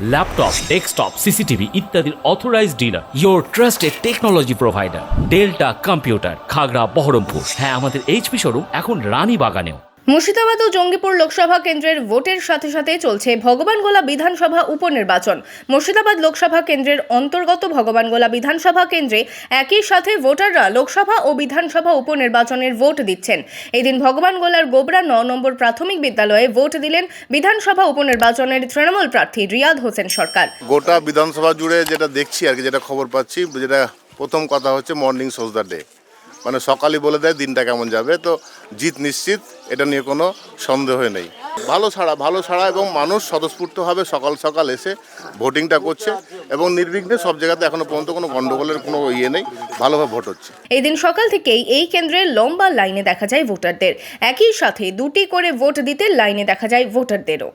Laptop desktop CCTV ইত্যাদির authorise dealer your trusted technology provider delta computer Khagra Berhampore হ্যাঁ আমাদের HP showroom এখন রানী বাগানেও। মুর্শিদাবাদ ও জঙ্গিপুর লোকসভা কেন্দ্রের ভোটের সাথে সাথে চলছে ভগবানগোলা বিধানসভা উপনির্বাচন। মুর্শিদাবাদ লোকসভা কেন্দ্রের অন্তর্গত ভগবানগোলা বিধানসভা কেন্দ্রে একই সাথে ভোটাররা লোকসভা ও বিধানসভা উপনির্বাচনের ভোট দিচ্ছেন। এদিন ভগবানগোলার গোবরা ন নম্বর প্রাথমিক বিদ্যালয়ে ভোট দিলেন বিধানসভা উপনির্বাচনের তৃণমূল প্রার্থী রিয়াদ হোসেন সরকার। গোটা বিধানসভা জুড়ে যেটা দেখছি আর কি, যেটা খবর পাচ্ছি, যেটা প্রথম কথা হচ্ছে মর্নিং সোজ দ্য ডে মানে সকালই বলে দেয় দিনটা কেমন যাবে, তো জিত নিশ্চিত, এটা নিয়ে কোনো সন্দেহ নেই। ভালো ছাড়া ভালো ছাড়া এবং মানুষ স্বতঃস্ফূর্তভাবে সকাল সকাল এসে ভোটিংটা করছে এবং নির্বিঘ্নে সব জায়গাতে এখনও পর্যন্ত কোনো গণ্ডগোলের কোনো ইয়ে নেই, ভালোভাবে ভোট হচ্ছে। এই দিন সকাল থেকেই এই কেন্দ্রের লম্বা লাইনে দেখা যায় ভোটারদের। একই সাথে দুটি করে ভোট দিতে লাইনে দেখা যায় ভোটারদেরও।